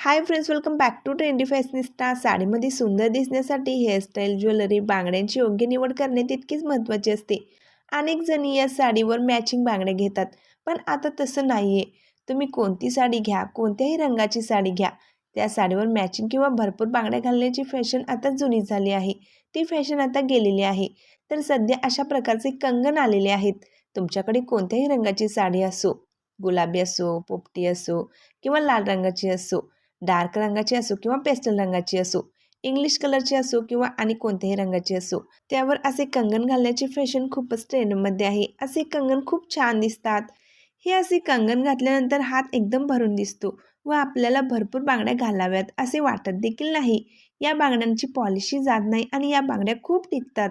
Hi friends welcome back to trendy fashionista साडीमध्ये सुंदर दिसण्यासाठी हेअरस्टाईल ज्वेलरी बांगड्यांची योग्य निवड करणे तितकीच महत्त्वाची असते. अनेक जणी या साडीवर मॅचिंग बांगड्या घेतात पण आता तसं नाही आहे तुम्ही कोणती साडी घ्या कोणत्याही रंगाची साडी घ्या. त्या साडीवर मॅचिंग किंवा भरपूर बांगड्या घालण्याची फॅशन आता जुनी झाली आहे. ती फॅशन आता गेलेली आहे. तर सध्या अशा प्रकारचे कंगन आलेले आहेत. तुमच्याकडे कोणत्याही रंगाची साडी असो गुलाबी असो पोपटी असो किंवा लाल रंगाची असो डार्क रंगाची असो किंवा पेस्टल रंगाची असो इंग्लिश कलरची असो किंवा आणि कोणत्याही रंगाची असो त्यावर असे कंगन घालण्याची फॅशन खूपच ट्रेंडमध्ये आहे. असे कंगन खूप छान दिसतात. हे असे कंगन घातल्यानंतर हात एकदम भरून दिसतो व आपल्याला भरपूर बांगड्या घालाव्यात असे वाटत देखील नाही. या बांगड्यांची पॉलिशी जात नाही आणि या बांगड्या खूप टिकतात.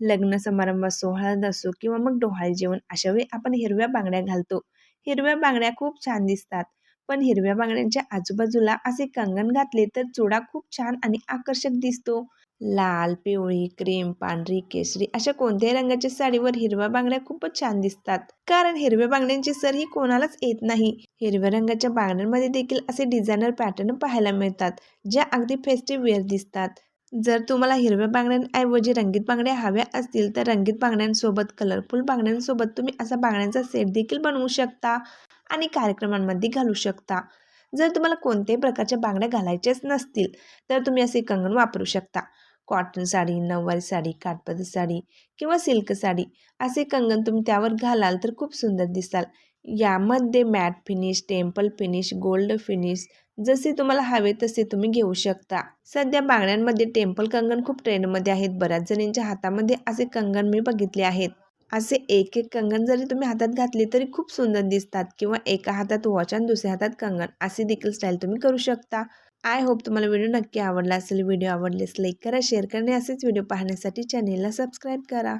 लग्न समारंभ असो हळद असो किंवा मग डोहाळे जेवण अशावेळी आपण हिरव्या बांगड्या घालतो. हिरव्या बांगड्या खूप छान दिसतात. पण हिरव्या बांगड्यांच्या आजूबाजूला असे कंगण घातले तर चुडा खूप छान आणि आकर्षक दिसतो. लाल पिवळी क्रीम पांढरी केसरी अशा कोणत्याही रंगाच्या साडीवर हिरव्या बांगड्या खूपच छान दिसतात. कारण हिरव्या बांगड्यांची सर ही कोणालाच येत नाही. हिरव्या रंगाच्या बांगड्यांमध्ये देखील असे डिझायनर पॅटर्न पाहायला मिळतात ज्या अगदी फेस्टिव्ह वेअर दिसतात. जर तुम्हाला हिरव्या बांगड्यांऐवजी रंगीत बांगड्या हव्या असतील तर रंगीत बांगड्यांसोबत कलरफुल बांगड्यांसोबत तुम्ही असा बांगड्यांचा सेट देखील बनवू शकता आणि कार्यक्रमांमध्ये घालू शकता. जर तुम्हाला कोणत्याही प्रकारच्या बांगड्या घालायच्याच नसतील तर तुम्ही असे कंगण वापरू शकता. कॉटन साडी नऊवारी साडी काठपदर साडी किंवा सिल्क साडी असे कंगण तुम्ही त्यावर घालाल तर खूप सुंदर दिसाल. यामध्ये matte finish temple finish gold finish जसे तुम्हाला हवे तसे तुम्ही घेऊ शकता. सध्या बांगड्यांमध्ये टेम्पल कंगन खूप ट्रेंडमध्ये आहेत. बऱ्याच जणींच्या हातामध्ये असे कंगण मी बघितले आहेत. असे एक एक कंगण जरी तुम्ही हातात घातले तरी खूप सुंदर दिसतात किंवा एका हातात वॉच आणि दुसऱ्या हातात कंगण असे देखील स्टाईल तुम्ही करू शकता. आय होप तुम्हाला व्हिडिओ नक्की आवडला असेल. व्हिडिओ आवडलेस लाईक करा शेअर करणे असेच व्हिडिओ पाहण्यासाठी चॅनेलला सबस्क्राईब करा.